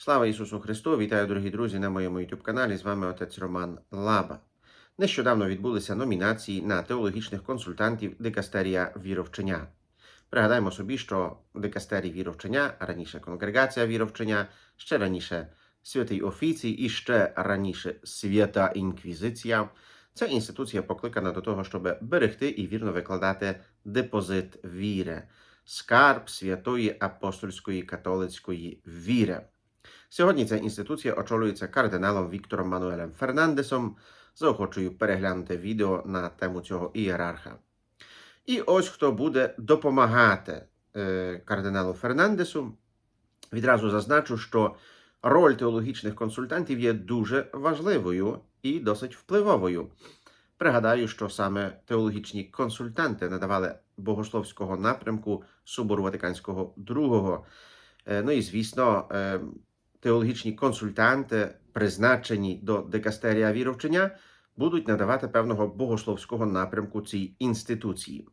Слава Ісусу Христу! Вітаю, дорогі друзі, на моєму youtube каналі. З вами отець Роман Лаба. Нещодавно відбулися номінації на теологічних консультантів Дикастерія віровчення. Пригадаємо собі, що Дикастерій віровчення, раніше конгрегація віровчення, ще раніше Святий Офіцій і ще раніше Свята Інквізиція. Ця інституція покликана до того, щоб берегти і вірно викладати депозит віри, скарб святої апостольської католицької віри. Сьогодні ця інституція очолюється кардиналом Віктором Мануелем Фернандесом. Заохочую переглянути відео на тему цього ієрарха. І ось хто буде допомагати е, кардиналу Фернандесу. Відразу зазначу, що роль теологічних консультантів є дуже важливою і досить впливовою. Пригадаю, що саме теологічні консультанти надавали богословського напрямку Собору Ватиканського II. Е, Ну і звісно, е, теологічні консультанти, призначені до дикастерія віровчення, будуть надавати певного богословського напрямку цій інституції.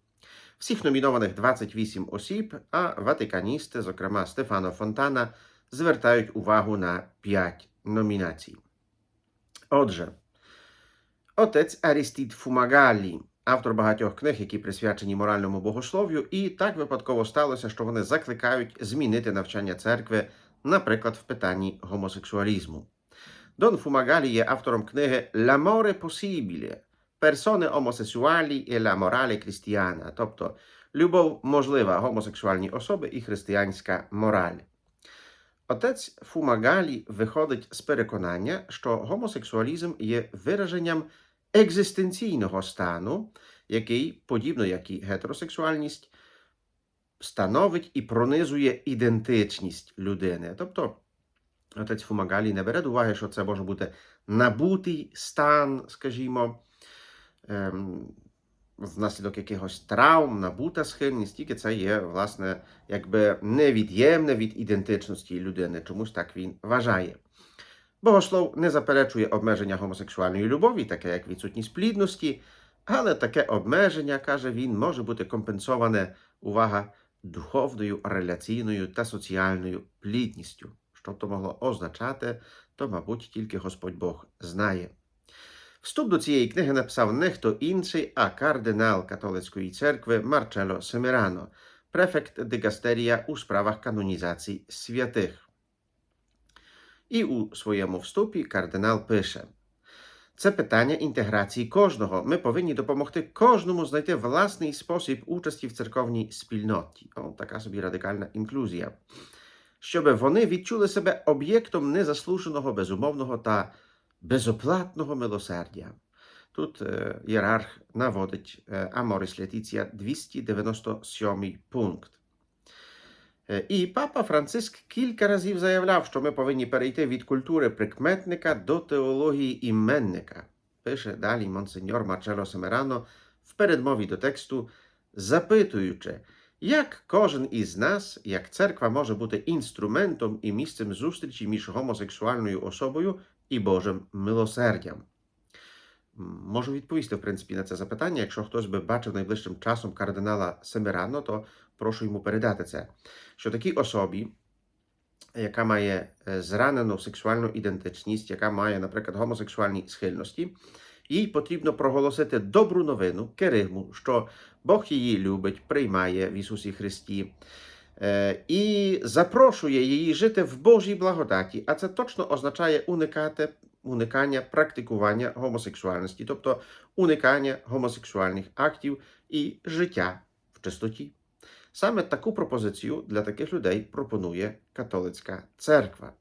Всіх номінованих 28 осіб, а ватиканісти, зокрема Стефано Фонтана, звертають увагу на 5 номінацій. Отже, отець Арістід Фумагалі, автор багатьох книг, які присвячені моральному богослов'ю, і так випадково сталося, що вони закликають змінити навчання церкви, наприклад, в питанні гомосексуалізму. Дон Фумагалі є автором книги L'amore possibile персони омосексуалі і la morale cristiana, тобто любов можлива гомосексуальні особи і християнська мораль. Отець Фумагалі виходить з переконання, що гомосексуалізм є вираженням екзистенційного стану, який, подібно як і гетеросексуальність, становить і пронизує ідентичність людини. Тобто, отець Фумагалі не бере до уваги, що це може бути набутий стан, скажімо, ем, внаслідок якихось травм, набута схильність, тільки це є, власне, якби невід'ємне від ідентичності людини. Чомусь так він вважає. Богослов не заперечує обмеження гомосексуальної любові, таке як відсутність плідності, але таке обмеження, каже він, може бути компенсоване увага духовною, реляційною та соціальною плідністю. Що то могло означати, то, мабуть, тільки Господь Бог знає. Вступ до цієї книги написав не хто інший, а кардинал католицької церкви Марчело Семерано, префект дикастерія у справах канонізації святих. І у своєму вступі кардинал пише: це питання інтеграції кожного. Ми повинні допомогти кожному знайти власний спосіб участі в церковній спільноті. О, така собі радикальна інклюзія. Щоб вони відчули себе об'єктом незаслуженого, безумовного та безоплатного милосердя. Тут е, ієрарх наводить е, Аморис Летіція 297 пункт. Е, І папа Франциск кілька разів заявляв, що ми повинні перейти від культури прикметника до теології іменника. Пише далі монсеньор Марчело Семерано в передмові до тексту, запитуючи, як кожен із нас, як церква може бути інструментом і місцем зустрічі між гомосексуальною особою і Божим милосердям. Можу відповісти, в принципі, на це запитання. Якщо хтось би бачив найближчим часом кардинала Семерано, то прошу йому передати це. Що такій особі, яка має е, зранену сексуальну ідентичність, яка має, наприклад, гомосексуальні схильності, їй потрібно проголосити добру новину, керигму, що Бог її любить, приймає в Ісусі Христі. Е, І запрошує її жити в Божій благодаті, а це точно означає уникати уникання практикування гомосексуальності, тобто уникання гомосексуальних актів і життя в чистоті. Саме таку пропозицію для таких людей пропонує католицька церква.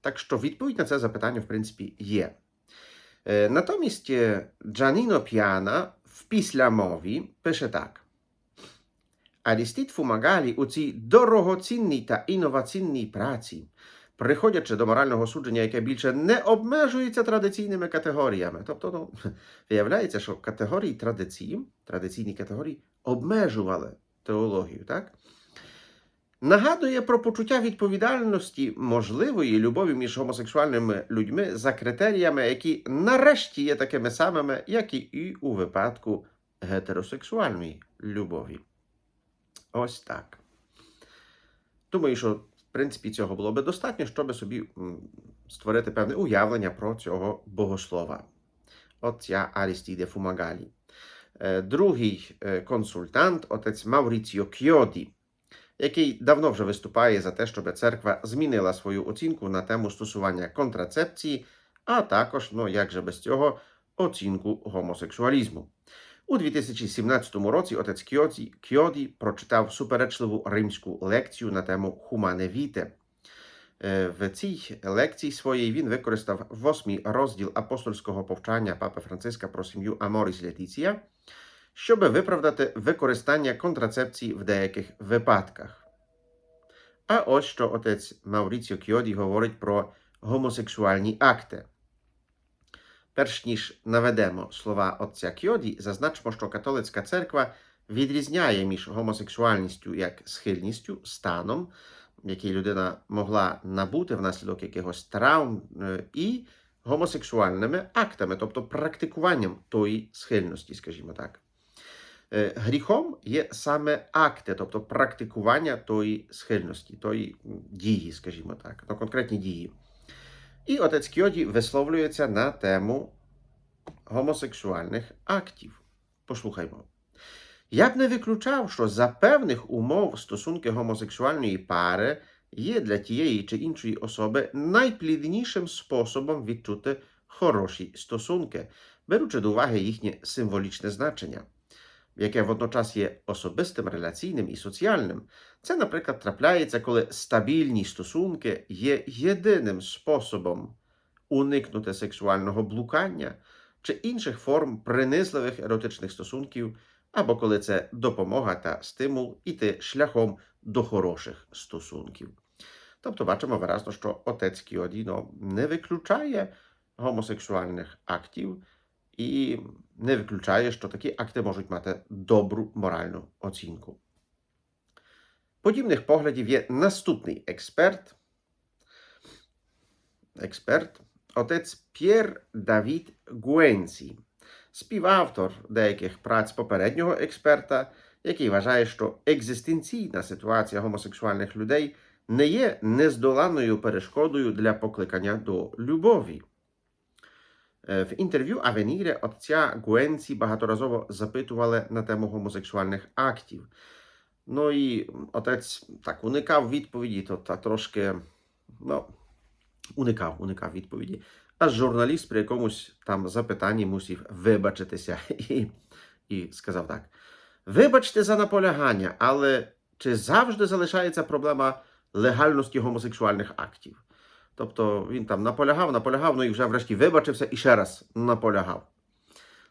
Так що відповідь на це запитання, в принципі, є. Е, Натомість е, Джаніно П'яна в післямові пише так. Арістід Фумагалі у цій дорогоцінній та інноваційній праці, приходячи до морального судження, яке більше не обмежується традиційними категоріями. Тобто, ну, виявляється, що категорії традиції, традиційні категорії обмежували теологію, так? Нагадує про почуття відповідальності можливої любові між гомосексуальними людьми за критеріями, які нарешті є такими самими, як і у випадку гетеросексуальної любові. Ось так. Думаю, що принципі, цього було би достатньо, щоб собі створити певне уявлення про цього богослова. Отця Арістіде Фумагалі. Е, Другий е, консультант, отець Мауріціо Кьоді, який давно вже виступає за те, щоб церква змінила свою оцінку на тему стосування контрацепції, а також, ну як же без цього, оцінку гомосексуалізму. У 2017 році отець Кьоді, Кьоді прочитав суперечливу римську лекцію на тему Хумане Віте. В цій лекції своїй він використав восьмий розділ апостольського повчання Папи Франциска про сім'ю Аморіс Летіція, щоб виправдати використання контрацепції в деяких випадках. А ось що отець Мауріціо Кьоді говорить про гомосексуальні акти. Перш ніж наведемо слова отця Кьоді, зазначимо, що католицька церква відрізняє між гомосексуальністю як схильністю, станом, який людина могла набути внаслідок якихось травм, е, і гомосексуальними актами, тобто практикуванням тої схильності, скажімо так. Е, Гріхом є саме акти, тобто практикування тої схильності, тої дії, скажімо так, ну, конкретні дії. І отець Кьоді висловлюється на тему гомосексуальних актів. Послухаймо. Я б не виключав, що за певних умов стосунки гомосексуальної пари є для тієї чи іншої особи найпліднішим способом відчути хороші стосунки, беручи до уваги їхнє символічне значення, яке водночас є особистим, реляційним і соціальним. Це, наприклад, трапляється, коли стабільні стосунки є єдиним способом уникнути сексуального блукання чи інших форм принизливих еротичних стосунків, або коли це допомога та стимул іти шляхом до хороших стосунків. Тобто бачимо виразно, що отець Кіодіно не виключає гомосексуальних актів і не виключає, що такі акти можуть мати добру моральну оцінку. Подібних поглядів є наступний експерт, експерт, отець П'єр Давід Гуенсі, співавтор деяких праць попереднього експерта, який вважає, що екзистенційна ситуація гомосексуальних людей не є нездоланною перешкодою для покликання до любові. В інтерв'ю Авенірі отця Гуенсі багаторазово запитували на тему гомосексуальних актів. Ну і отець так уникав відповіді, то та трошки ну, уникав, уникав відповіді. Аж журналіст при якомусь там запитанні мусив вибачитися і, і сказав так: Вибачте за наполягання, але чи завжди залишається проблема легальності гомосексуальних актів? Тобто він там наполягав, наполягав, ну і вже врешті вибачився і ще раз наполягав.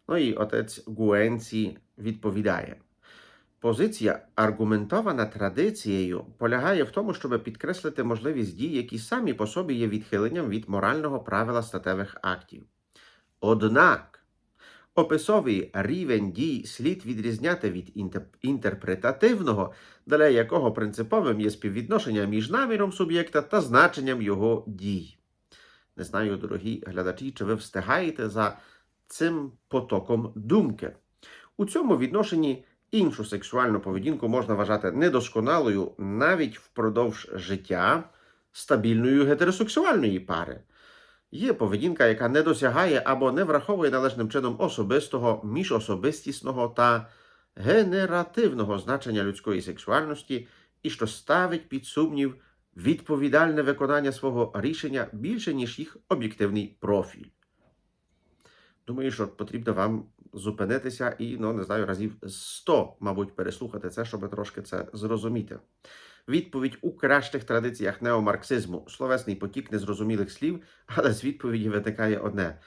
Ну і отець Гуенці відповідає. Позиція, аргументована традицією, полягає в тому, щоб підкреслити можливість дій, які самі по собі є відхиленням від морального правила статевих актів. Однак описовий рівень дій слід відрізняти від інтерпретативного, для якого принциповим є співвідношення між наміром суб'єкта та значенням його дій. Не знаю, дорогі глядачі, чи ви встигаєте за цим потоком думки. У цьому відношенні іншу сексуальну поведінку можна вважати недосконалою навіть впродовж життя стабільної гетеросексуальної пари. Є поведінка, яка не досягає або не враховує належним чином особистого, міжособистісного та генеративного значення людської сексуальності і що ставить під сумнів відповідальне виконання свого рішення більше, ніж їх об'єктивний профіль. Думаю, що потрібно вам зупинитися і, ну, не знаю, разів 100, мабуть, переслухати це, щоб трошки це зрозуміти. Відповідь у кращих традиціях неомарксизму, словесний потік незрозумілих слів, але з відповіді виникає одне.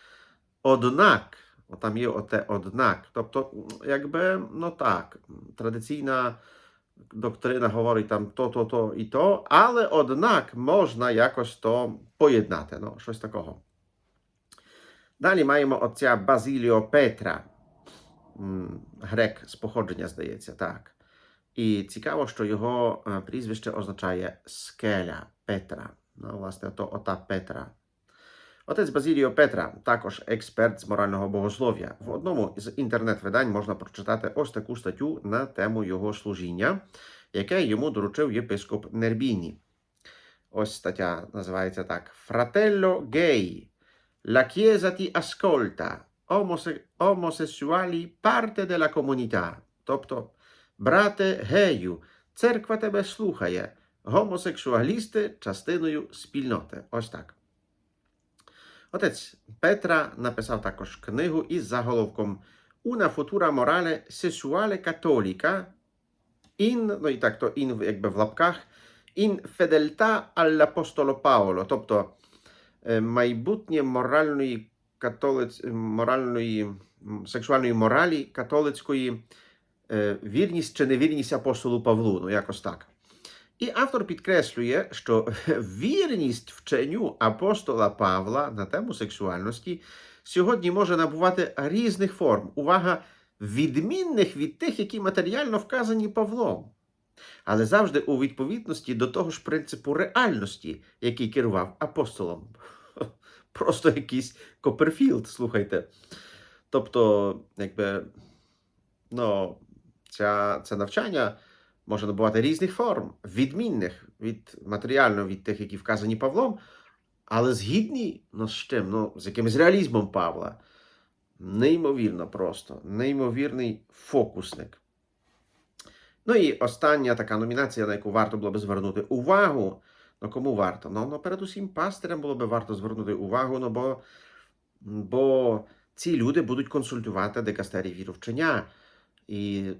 Однак, там є оте однак. Тобто, якби, ну так, традиційна доктрина говорить там то, то, то і то, але однак можна якось то поєднати. Ну, щось такого. Далі маємо отця Базіліо Петра, грек з походження, здається, так. І цікаво, що його е, прізвище означає скеля Петра. Ну, власне, то ота Петра. Отець Базіліо Петра, також експерт з морального богослов'я. В одному з інтернет-видань можна прочитати ось таку статтю на тему його служіння, яке йому доручив єпископ Нербіні. Ось стаття називається так: Fratello gay. La Chiesa ti ascolta. Omose- Omosessuali parte della comunità. Тобто, брате гею, церква тебе слухає. Гомосексуалісти частиною спільноти. Ось так. Отець Петра написав також книгу із заголовком Una futura morale sessuale cattolica in, ну і так, то in якби в лапках, in fedeltà all'apostolo Paolo, тобто е, майбутнє моральної католиць, моральної сексуальної моралі католицької вірність чи невірність апостолу Павлу, ну якось так. І автор підкреслює, що вірність вченню апостола Павла на тему сексуальності сьогодні може набувати різних форм. Увага, відмінних від тих, які матеріально вказані Павлом. Але завжди у відповідності до того ж принципу реальності, який керував апостолом. Просто якийсь Коперфілд, слухайте. Тобто, якби, ну, ця, це навчання може набувати різних форм, відмінних від матеріально від тих, які вказані Павлом, але згідні ну, з чим? Ну, з якимось реалізмом Павла. Неймовірно просто, неймовірний фокусник. Ну і остання така номінація, на яку варто було би звернути увагу. Ну, кому варто? Ну, ну передусім пастирям було би варто звернути увагу, ну, бо, бо ці люди будуть консультувати дикастерії віровчення. І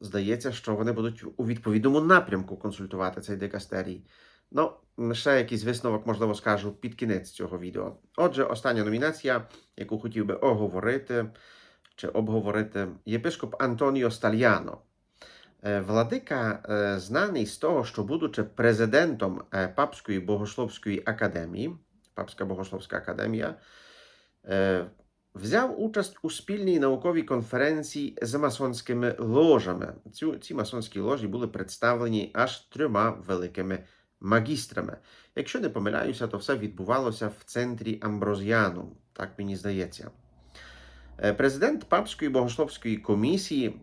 здається, що вони будуть у відповідному напрямку консультувати цей дикастерій. Ну, ще якийсь висновок, можливо, скажу під кінець цього відео. Отже, остання номінація, яку хотів би оговорити чи обговорити, єпископ Антоніо Стальяно. Е, Владика е, знаний з того, що, будучи президентом е, Папської богословської академії, Папська богословська академія, взяв участь у спільній науковій конференції з масонськими ложами. Цю, ці масонські ложі були представлені аж трьома великими магістрами. Якщо не помиляюся, то все відбувалося в центрі Амброзіану, так мені здається. Е, Президент Папської богословської комісії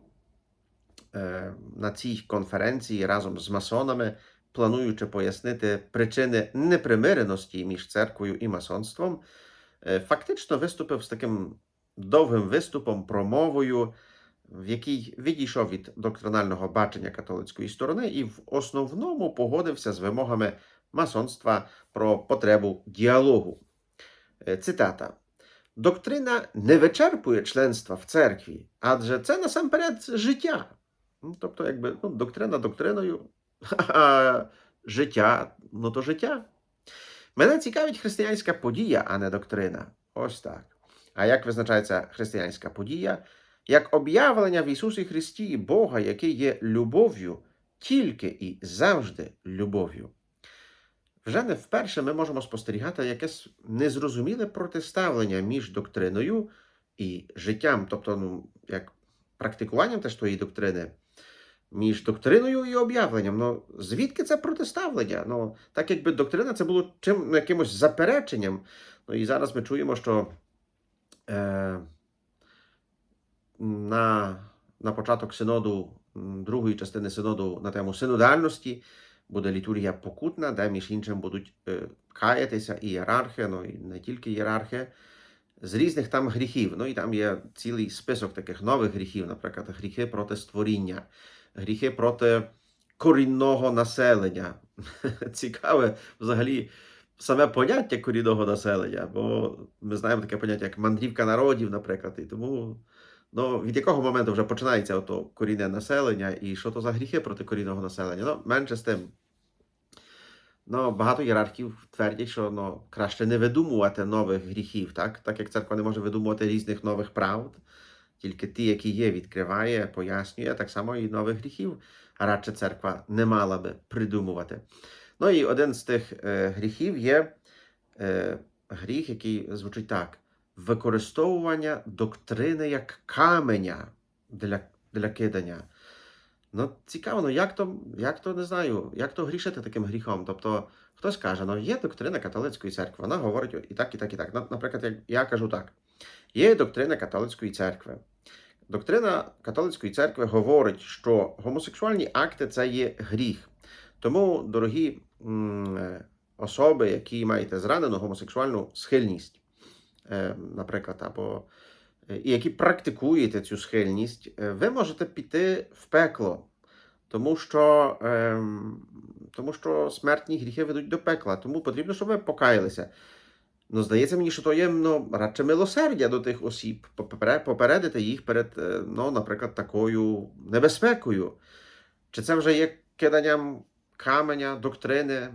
е, на цій конференції разом з масонами, плануючи пояснити причини непримиреності між церквою і масонством, фактично виступив з таким довгим виступом, промовою, в якій відійшов від доктринального бачення католицької сторони і в основному погодився з вимогами масонства про потребу діалогу. Цитата. Доктрина не вичерпує членства в церкві, адже це насамперед життя. Ну, тобто, якби ну, доктрина доктриною, а життя, ну то життя. Мене цікавить християнська подія, а не доктрина. Ось так. А як визначається християнська подія? Як об'явлення в Ісусі Христі Бога, який є любов'ю, тільки і завжди любов'ю. Вже не вперше ми можемо спостерігати якесь незрозуміле протиставлення між доктриною і життям, тобто, ну, як практикуванням теж тої доктрини, між доктриною і об'явленням. Ну, звідки це протиставлення? Ну, так якби доктрина це було чим, ну, якимось запереченням. Ну і зараз ми чуємо, що е, на, на початок синоду, другої частини синоду на тему синодальності буде літургія покутна, де між іншим будуть е, каятися і ієрархи, ну і не тільки ієрархи, з різних там гріхів. Ну і там є цілий список таких нових гріхів, наприклад, гріхи проти створіння, гріхи проти корінного населення. Цікаве взагалі саме поняття корінного населення, бо ми знаємо таке поняття, як мандрівка народів, наприклад, і тому. Ну, від якого моменту вже починається ото корінне населення, і що то за гріхи проти корінного населення? Ну, менше з тим. Ну, багато ієрархів твердять, що ну, краще не видумувати нових гріхів, так? Так як церква не може видумувати різних нових правд, тільки ті, які є, відкриває, пояснює, так само і нових гріхів, радше церква не мала би придумувати. Ну і один з тих е, гріхів є е, гріх, який звучить так: використовування доктрини як каменя для, для кидання. Ну, цікаво, ну як то, як то не знаю, як то грішити таким гріхом. Тобто, хтось каже, ну є доктрина католицької церкви, вона говорить і так, і так, і так. Наприклад, я кажу так: є доктрина католицької церкви. Доктрина католицької церкви говорить, що гомосексуальні акти це є гріх. Тому, дорогі особи, які маєте зранену гомосексуальну схильність, е, наприклад, або і які практикуєте цю схильність, е, ви можете піти в пекло, тому що, ем, тому що смертні гріхи ведуть до пекла. Тому потрібно, щоб ви покаялися. Ну, здається мені, що то є ну, радше милосердя до тих осіб, попередити їх перед, е, ну, наприклад, такою небезпекою. Чи це вже є киданням каменя, доктрини?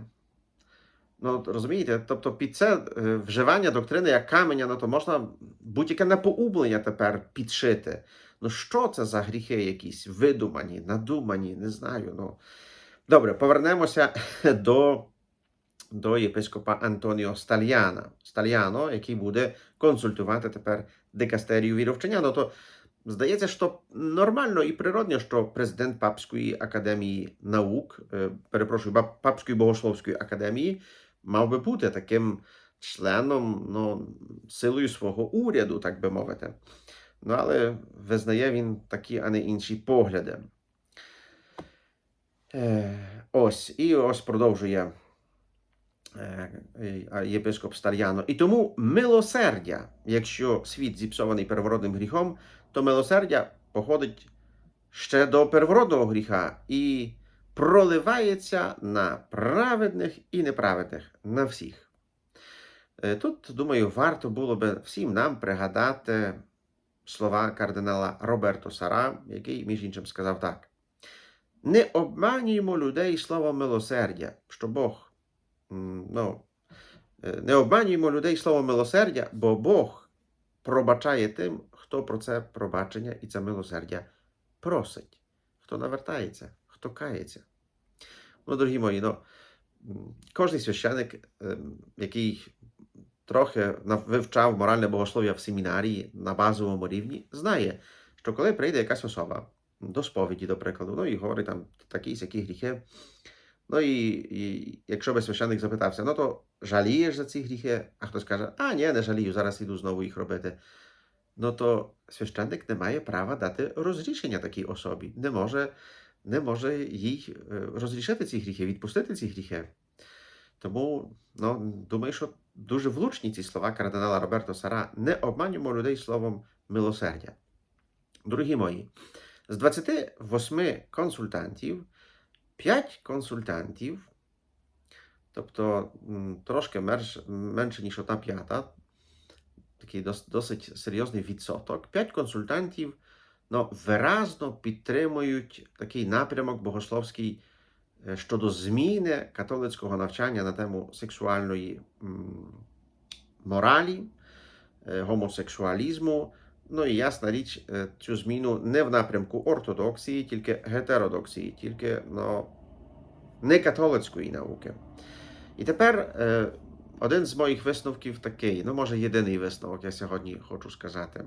Ну, розумієте, тобто під це е, вживання доктрини як каменя, ну то можна будь-яке непоумлення тепер підшити. Ну, що це за гріхи якісь видумані, надумані, не знаю. Ну. Добре, повернемося до, до єпископа Антоніо Стальяна, Стальяно, який буде консультувати тепер дикастерію віровчення. Ну, то здається, що нормально і природно, що президент Папської академії наук, е, перепрошую, Папської богословської академії, мав би бути таким членом, ну, силою свого уряду, так би мовити. Ну, але визнає він такі, а не інші погляди. Е, ось, і ось продовжує е, е, єпископ Стальяно. І тому милосердя, якщо світ зіпсований первородним гріхом, то милосердя походить ще до первородного гріха і проливається на праведних і неправедних, на всіх. Е, Тут, думаю, варто було би всім нам пригадати слова кардинала Роберто Сара, який, між іншим, сказав так: Не обманюємо людей словом милосердя, що Бог. Ну, е, не обманюємо людей словом милосердя, бо Бог пробачає тим, хто про це пробачення і це милосердя просить, хто навертається, хто кається. Ну, дорогі мої, ну, кожний священик, ем, який трохи вивчав моральне богослов'я в семінарії на базовому рівні, знає, що коли прийде якась особа до сповіді, до прикладу, ну і говорить там такі сякі гріхи. Ну і, і якщо би священик запитався, ну то жалієш за ці гріхи, а хтось каже, а ні, не жалію, зараз іду знову їх робити. Ну то священник не має права дати розрішення такій особі, не може, не може їй е, розрішити ці гріхи, відпустити ці гріхи. Тому ну, думаю, що дуже влучні ці слова кардинала Роберто Сара. Не обманюємо людей словом милосердя. Дорогі мої, з 28 консультантів, 5 консультантів, тобто трошки менш, менше, ніж одна п'ята, такий досить серйозний відсоток, 5 консультантів ну, виразно підтримують такий напрямок богословський е, щодо зміни католицького навчання на тему сексуальної моралі, е, гомосексуалізму. Ну і ясна річ, е, цю зміну не в напрямку ортодоксії, тільки гетеродоксії, тільки ну, не католицької науки. І тепер один з моїх висновків такий, ну, може, єдиний висновок, я сьогодні хочу сказати.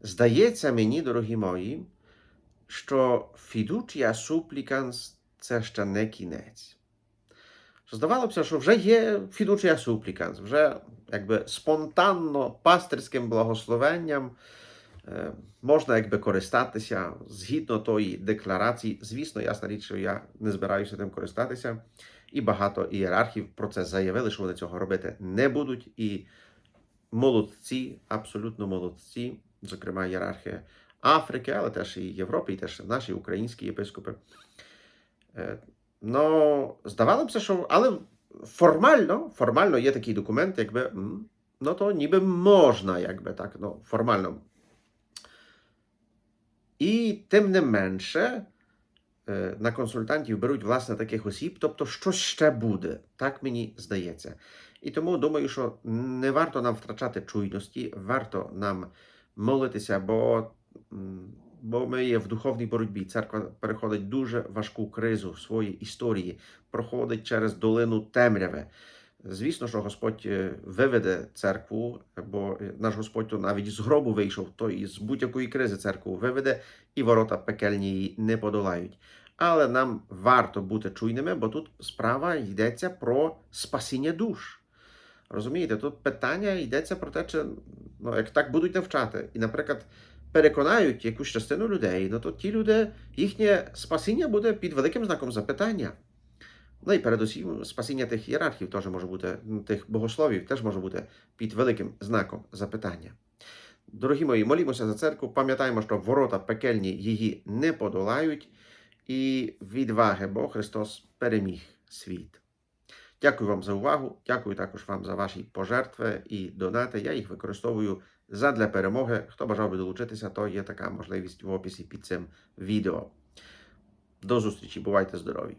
Здається мені, дорогі мої, що фідучія супліканс це ще не кінець. Що здавалося що вже є фідучія супліканс, вже якби спонтанно пастирським благословенням е, можна якби користатися згідно тої декларації. Звісно, ясна річ, що я не збираюся тим користатися. І багато ієрархів про це заявили, що вони цього робити не будуть. І молодці, абсолютно молодці, зокрема ієрархи Африки, але теж і Європи, і теж наші українські єпископи. Е, Ну, здавалося що але формально, формально є такий документ, якби, ну то ніби можна, якби так, ну, формально. І тим не менше, е, на консультантів беруть власне таких осіб, тобто щось ще буде, так мені здається. І тому думаю, що не варто нам втрачати чуйності, варто нам молитися, бо, бо ми є в духовній боротьбі. Церква переходить дуже важку кризу в своїй історії, проходить через долину темряви. Звісно, що Господь е, виведе церкву, бо е, наш Господь то навіть з гробу вийшов, то і з будь-якої кризи церкву виведе, і ворота пекельні її не подолають. Але нам варто бути чуйними, бо тут справа йдеться про спасіння душ. Розумієте, тут питання йдеться про те, чи ну, як так будуть навчати. І, наприклад, переконають якусь частину людей, ну то ті люди, їхнє спасіння буде під великим знаком запитання. Ну і передусім спасіння тих ієрархів теж може бути, тих богословів теж може бути під великим знаком запитання. Дорогі мої, молімося за церкву, пам'ятаємо, що ворота пекельні її не подолають, і відваги, бо Христос переміг світ. Дякую вам за увагу. Дякую також вам за ваші пожертви і донати. Я їх використовую задля перемоги. Хто бажав би долучитися, то є така можливість в описі під цим відео. До зустрічі, бувайте здорові!